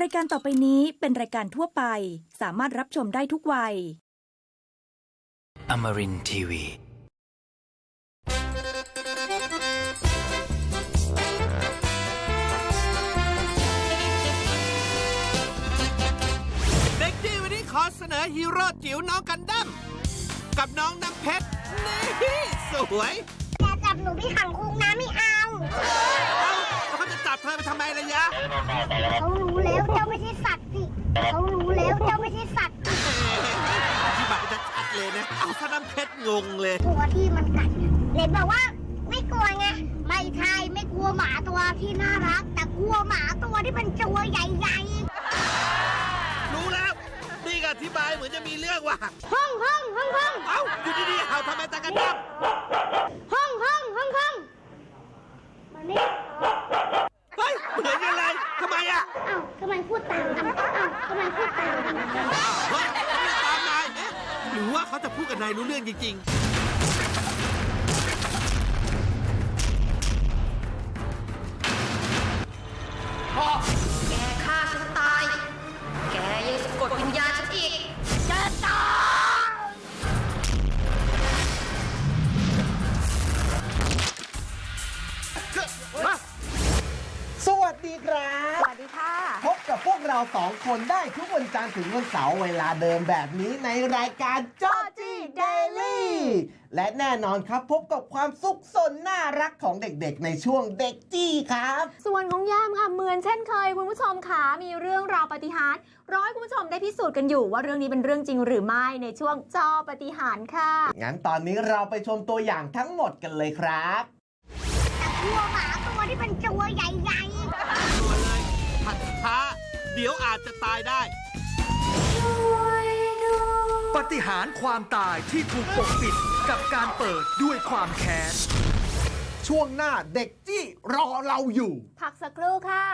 รายการต่อไปนี้เป็นรายการทั่วไป สามารถรับชมได้ทุกวัย Amarin Tiwi. เด็กดีวันนี้ขอเสนอฮีโร่จิ๋วน้องกันดั้มกับน้องน้ำเพชรนี่สวย อย่าจับหนูไปขังคุกนะไม่เอา เอ้าแล้วเขาจะจับเธอไปทำไมล่ะยะ เขารู้ เขารู้แล้วเจ้าไม่ใช่สัตว์สิอธิบายจะชัดเลยนะ เอาซะน้ำเพชรงงเลย ตัวที่มันกัดเน็ตบอกว่า ไม่กลัวไง ไม่ใช่ไม่กลัวหมาตัวที่น่ารัก แต่กลัวหมาตัวที่เป็นตัวใหญ่รู้แล้ว นี่ก็อธิบายเหมือนจะมีเรื่องว่ะ ๆห้องห้องห้องห้อง เอ้าอยู่ดีๆเห่าทำไมตากันดั้ม ห้องห้องห้องห้องมันไม่ เฮ้ยเหมือนกันเลยทำไมอะ เอ้าทำไมพูดต่างกันเอ้าทำไมพูดต่างกัน เฮ้ยไม่ตามนายเอ๊ะหรือว่าเขาจะ พูดกับนายรู้เรื่องจริง แกฆ่าฉันตาย แกยังสะกดวิญญาณฉันอีกจะตายสวัสดีครับ สวัสดีค่ะ พบกับพวกเราสองคนได้ทุกวันจันทร์ถึงวันเสาร์เวลาเดิมแบบนี้ในรายการจอจี้ เดลี่และแน่นอนครับพบกับความสุขสนน่ารักของเด็กๆ ในช่วงเด็กจี้ครับ ส่วนของยามค่ะเหมือนเช่นเคยคุณผู้ชมค่ะมีเรื่องราวปาฏิหารย์ร้อยคุณผู้ชมได้พิสูจน์กันอยู่ว่าเรื่องนี้เป็นเรื่องจริงหรือไม่ในช่วงจอปาฏิหารย์ค่ะ งั้นตอนนี้เราไปชมตัวอย่างทั้งหมดกันเลยครับแต่กลัวหมาตัวที่เป็นตัวใหญ่ๆๆตัวเลยผัดช้าเดี๋ยวอาจจะตายได้ป ฏิหารความตายที่ถูกปกปิดกับการเปิดด้วยความแค้น ช่วงหน้าเด็กจี้รอเราอยู่ พักสักครู่ค่ะ